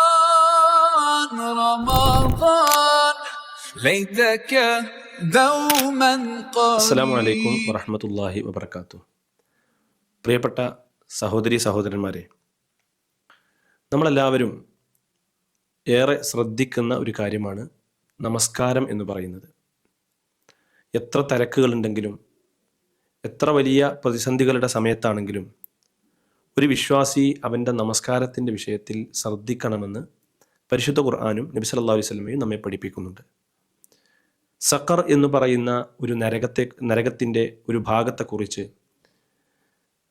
رمضان رمضان ليتك دوما അസ്സാം قريب വലൈക്കും വറഹമത്തല്ലാഹി വബർക്കാത്തു പ്രിയപ്പെട്ട സഹോദരി സഹോദരന്മാരെ നമ്മളെല്ലാവരും ഏറെ ശ്രദ്ധിക്കുന്ന ഒരു കാര്യമാണ് നമസ്കാരം എന്ന് പറയുന്നത് എത്ര തിരക്കുകളുണ്ടെങ്കിലും എത്ര വലിയ പ്രതിസന്ധികളുടെ സമയത്താണെങ്കിലും ഒരു വിശ്വാസി അവന്റെ നമസ്കാരത്തിന്റെ വിഷയത്തിൽ ശ്രദ്ധിക്കണമെന്ന് പരിശുദ്ധ ഖുർആാനും നബി സല്ലാ അലൈഹി നമ്മെ പഠിപ്പിക്കുന്നുണ്ട്. സക്കർ എന്ന് പറയുന്ന ഒരു നരകത്തെ നരകത്തിന്റെ ഒരു ഭാഗത്തെക്കുറിച്ച്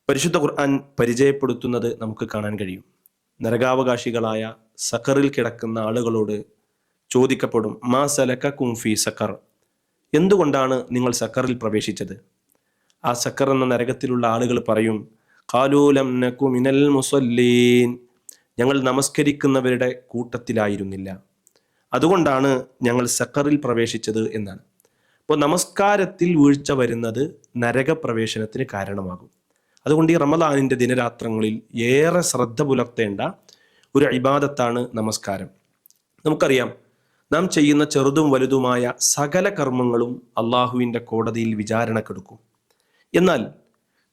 പരിശുദ്ധ ഖുർആൻ പരിചയപ്പെടുത്തുന്നത് നമുക്ക് കാണാൻ കഴിയും. നരകാവകാശികളായ സക്കറിൽ കിടക്കുന്ന ആളുകളോട് ചോദിക്കപ്പെടും മാ സലക്ക കുംഫി സക്കർ എന്തുകൊണ്ടാണ് നിങ്ങൾ സക്കറിൽ പ്രവേശിച്ചത്? ആ സക്കർ എന്ന നരകത്തിലുള്ള ആളുകൾ പറയും മിനൽ മുസല്ലീൻ. ഞങ്ങൾ നമസ്കരിക്കുന്നവരുടെ കൂട്ടത്തിലായിരുന്നില്ല. അതുകൊണ്ടാണ് ഞങ്ങൾ സക്കറിൽ പ്രവേശിച്ചത് എന്നാണ്. അപ്പോൾ നമസ്കാരത്തിൽ വീഴ്ച വരുന്നത് നരകപ്രവേശനത്തിന് കാരണമാകും. അതുകൊണ്ട് ഈ റമദാനിന്റെ ദിനരാത്രങ്ങളിൽ ഏറെ ശ്രദ്ധ പുലർത്തേണ്ട ഒരു ഇബാദത്താണ് നമസ്കാരം. നമുക്കറിയാം നാം ചെയ്യുന്ന ചെറുതും വലുതുമായ സകല കർമ്മങ്ങളും അള്ളാഹുവിന്റെ കോടതിയിൽ വിചാരണക്കെടുക്കും. എന്നാൽ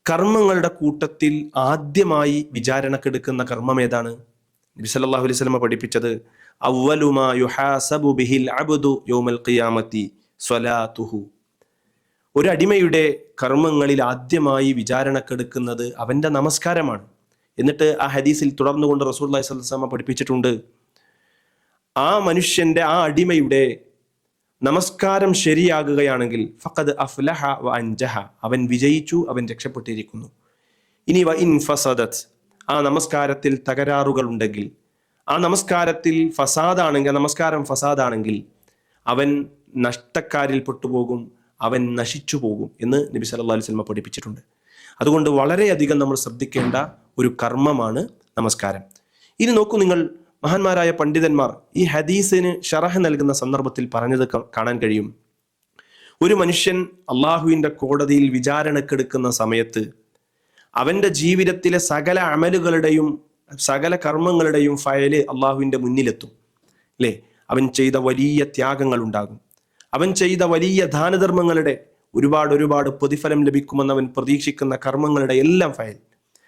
കർമ്മങ്ങളുടെ കൂട്ടത്തിൽ ആദ്യമായി വിചാരണക്കെടുക്കുന്ന കർമ്മം ഏതാണ്? നബി സല്ലല്ലാഹു അലൈഹി വസല്ലമ പഠിപ്പിച്ചത് ഒരടിമയുടെ യുഹാസബു ബിഹിൽ അബ്ദു യൗമൽ ഖിയാമത്തി സ്വലാത്തുഹു. ഒരു അടിമയുടെ കർമ്മങ്ങളിൽ ആദ്യമായി വിചാരണക്കെടുക്കുന്നത് അവന്റെ നമസ്കാരമാണ്. എന്നിട്ട് ആ ഹദീസിൽ തുടർന്നുകൊണ്ട് സ്വല്ലല്ലാഹു അലൈഹി വസല്ലമ പഠിപ്പിച്ചിട്ടുണ്ട് ആ മനുഷ്യന്റെ ആ അടിമയുടെ നമസ്കാരം ശരിയാകുകയാണെങ്കിൽ ഫഖദ് അഫ്ലഹ വ അൻജഹ. അവൻ വിജയിച്ചു അവൻ രക്ഷപ്പെട്ടിരിക്കുന്നു. ഇനി വ ഇൻ ഫസദത്ത് ആ നമസ്കാരത്തിൽ തകരാറുകൾ ഉണ്ടെങ്കിൽ ആ നമസ്കാരത്തിൽ ഫസാദാണെങ്കിൽ നമസ്കാരം ഫസാദാണെങ്കിൽ അവൻ നഷ്ടക്കാരിൽ പെട്ടുപോകും അവൻ നശിച്ചു പോകും എന്ന് നബി അലൈഹി വസല്ലം പഠിപ്പിച്ചിട്ടുണ്ട്. അതുകൊണ്ട് വളരെയധികം നമ്മൾ ശ്രദ്ധിക്കേണ്ട ഒരു കർമ്മമാണ് നമസ്കാരം. ഇനി നോക്കൂ നിങ്ങൾ മഹാന്മാരായ പണ്ഡിതന്മാർ ഈ ഹദീസിന് ഷറഹ് നൽകുന്ന സന്ദർഭത്തിൽ പറഞ്ഞത് കാണാൻ കഴിയും. ഒരു മനുഷ്യൻ അള്ളാഹുവിന്റെ കോടതിയിൽ വിചാരണക്കെടുക്കുന്ന സമയത്ത് അവന്റെ ജീവിതത്തിലെ സകല അമലുകളുടെയും സകല കർമ്മങ്ങളുടെയും ഫയൽ അള്ളാഹുവിന്റെ മുന്നിലെത്തും. അല്ലേ അവൻ ചെയ്ത വലിയ ത്യാഗങ്ങൾ ഉണ്ടാകും അവൻ ചെയ്ത വലിയ ദാനധർമ്മങ്ങളുടെ ഒരുപാട് ഒരുപാട് പ്രതിഫലം ലഭിക്കുമെന്ന് അവൻ പ്രതീക്ഷിക്കുന്ന കർമ്മങ്ങളുടെ എല്ലാം ഫയൽ.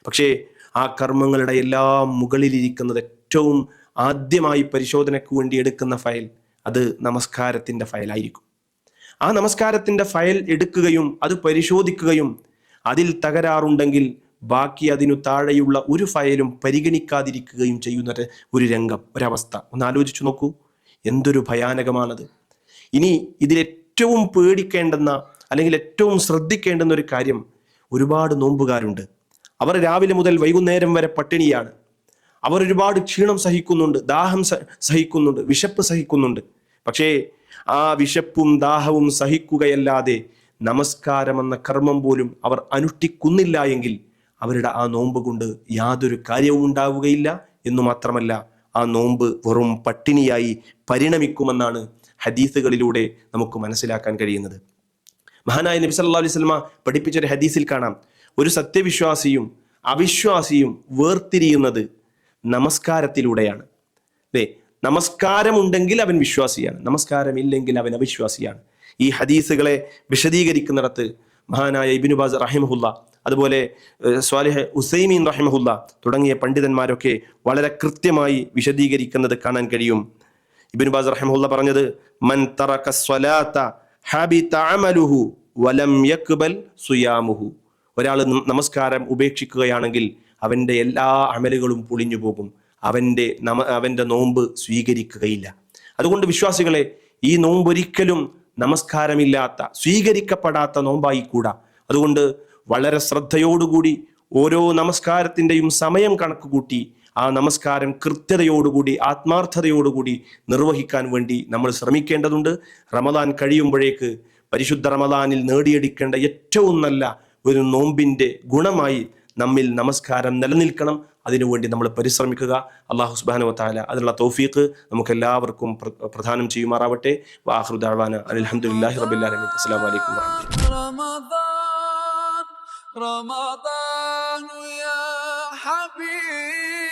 പക്ഷേ ആ കർമ്മങ്ങളുടെ എല്ലാം മുകളിലിരിക്കുന്നത് ഏറ്റവും ആദ്യമായി പരിശോധനയ്ക്ക് വേണ്ടി എടുക്കുന്ന ഫയൽ അത് നമസ്കാരത്തിന്റെ ഫയലായിരിക്കും. ആ നമസ്കാരത്തിന്റെ ഫയൽ എടുക്കുകയും അത് പരിശോധിക്കുകയും അതിൽ തകരാറുണ്ടെങ്കിൽ ബാക്കി അതിനു താഴെയുള്ള ഒരു ഫയലും പരിഗണിക്കാതിരിക്കുകയും ചെയ്യുന്ന ഒരു- രംഗം ഒരവസ്ഥ. ഒന്ന് ആലോചിച്ചു നോക്കൂ. എന്തൊരു ഭയാനകമാണത്. ഇനി ഇതിലേറ്റവും പേടിക്കേണ്ടെന്ന അല്ലെങ്കിൽ ഏറ്റവും ശ്രദ്ധിക്കേണ്ടുന്ന ഒരു കാര്യം ഒരുപാട് നോമ്പുകാരുണ്ട്. അവർ രാവിലെ മുതൽ വൈകുന്നേരം വരെ പട്ടിണിയാണ്. അവർ ഒരുപാട് ക്ഷീണം സഹിക്കുന്നുണ്ട് ദാഹം സഹിക്കുന്നുണ്ട് വിശപ്പ് സഹിക്കുന്നുണ്ട്. പക്ഷേ ആ വിശപ്പും ദാഹവും സഹിക്കുകയല്ലാതെ നമസ്കാരം എന്ന കർമ്മം പോലും അവർ അനുഷ്ഠിക്കുന്നില്ല എങ്കിൽ അവരുടെ ആ നോമ്പ് കൊണ്ട് യാതൊരു കാര്യവും ഉണ്ടാവുകയില്ല. എന്നു മാത്രമല്ല ആ നോമ്പ് വെറും പട്ടിണിയായി പരിണമിക്കുമെന്നാണ് ഹദീസുകളിലൂടെ നമുക്ക് മനസ്സിലാക്കാൻ കഴിയുന്നത്. മഹാനായ നബി സല്ലല്ലാഹു അലൈഹി വസല്ലമ പഠിപ്പിച്ചൊരു ഹദീസിൽ കാണാം. ഒരു സത്യവിശ്വാസിയും അവിശ്വാസിയും വേർതിരിയുന്നത് നമസ്കാരത്തിലൂടെയാണ്. അല്ലേ നമസ്കാരമുണ്ടെങ്കിൽ അവൻ വിശ്വാസിയാണ്. നമസ്കാരമില്ലെങ്കിൽ അവൻ അവിശ്വാസിയാണ്. ഈ ഹദീസുകളെ വിശദീകരിക്കുന്നിടത്ത് മഹാനായ ഇബിനു ബാസ് റഹിമഹുല്ല അതുപോലെ സ്വാലിഹ് ഉസൈമീൻ റഹിമഹുല്ല തുടങ്ങിയ പണ്ഡിതന്മാരൊക്കെ വളരെ കൃത്യമായി വിശദീകരിക്കുന്നത് കാണാൻ കഴിയും. ഇബിനു ബാസ് റഹിമഹുല്ല പറഞ്ഞത് മൻ തറക വലം ഒരാൾ നമസ്കാരം ഉപേക്ഷിക്കുകയാണെങ്കിൽ അവന്റെ എല്ലാ അമലുകളും പൊളിഞ്ഞു പോകും. അവന്റെ നമ അവന്റെ നോമ്പ് സ്വീകരിക്കുകയില്ല. അതുകൊണ്ട് വിശ്വാസികളെ ഈ നോമ്പൊരിക്കലും നമസ്കാരമില്ലാത്ത സ്വീകരിക്കപ്പെടാത്ത നോമ്പായി കൂടാ അതുകൊണ്ട് വളരെ ശ്രദ്ധയോടുകൂടി ഓരോ നമസ്കാരത്തിന്റെയും സമയം കണക്ക് കൂട്ടി ആ നമസ്കാരം കൃത്യതയോടുകൂടി ആത്മാർത്ഥതയോടുകൂടി നിർവഹിക്കാൻ വേണ്ടി നമ്മൾ ശ്രമിക്കേണ്ടതുണ്ട്. റമദാൻ കഴിയുമ്പോഴേക്ക് പരിശുദ്ധ റമദാനിൽ നേടിയെടുക്കേണ്ട ഏറ്റവും നല്ല ഒരു നോമ്പിന്റെ ഗുണമായി നമ്മിൽ നമസ്കാരം നിലനിൽക്കണം. അതിനുവേണ്ടി നമ്മൾ പരിശ്രമിക്കുക. അള്ളാഹു സുബാനു താല അതിനുള്ള തൗഫീഖ് നമുക്ക് എല്ലാവർക്കും പ്രധാനം ചെയ്യുമാറാവട്ടെ. വാഹൃദാവാന അലഹമുല്ലാഹി റബില്ലാലമി അസ്സാം വലൈക്കും رمضان يا حبيب